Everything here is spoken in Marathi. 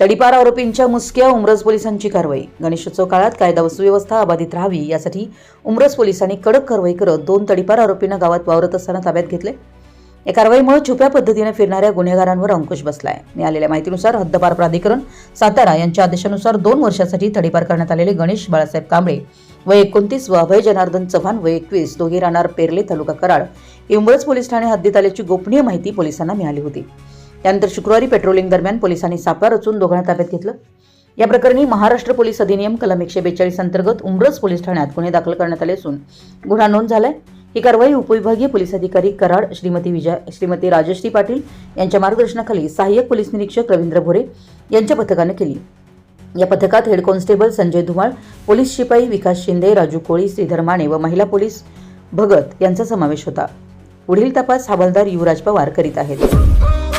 तडीपार आरोपींच्या मुसक्या उमरज पोलिसांची कारवाई. गणेशोत्सव काळात कायदा व सुव्यवस्था अबाधित राहावी यासाठी उमरज पोलिसांनी कडक कारवाई करत दोन तडीपार आरोपींना गावात वावरत असताना ताब्यात घेतले. या कारवाईमुळे छुप्या पद्धतीने फिरणाऱ्या गुन्हेगारांवर अंकुश बसलाय. मिळालेल्या माहितीनुसार हद्दपार प्राधिकरण सातारा यांच्या आदेशानुसार दोन वर्षासाठी तडीपार करण्यात आलेले गणेश बाळासाहेब कांबळे व एकोणतीस व अभय जनार्दन चव्हाण व एकवीस दोघे राहणार पेरले तालुका कराड. हे उमरज पोलीस ठाणे हद्दीत आल्याची गोपनीय माहिती पोलिसांना मिळाली होती. त्यानंतर शुक्रवारी पेट्रोलिंग दरम्यान पोलिसांनी सापळा रचून दोघांना ताब्यात घेतलं. या प्रकरणी महाराष्ट्र पोलीस अधिनियम कलम एकशे बेचाळीस अंतर्गत उमरस पोलीस ठाण्यात गुन्हे दाखल करण्यात आले असून गुन्हा नोंद झालाय. ही कारवाई उपविभागीय पोलीस अधिकारी कराड श्रीमती विजय श्रीमती राजश्री पाटील यांच्या मार्गदर्शनाखाली सहाय्यक पोलीस निरीक्षक रवींद्र भोरे यांच्या पथकानं केली. या पथकात head constable Sanjay Dhumal police शिपाई विकास शिंदे राजू कोळी श्रीधर माने व महिला पोलीस भगत यांचा समावेश होता. पुढील तपास हवालदार युवराज पवार करीत आहेत.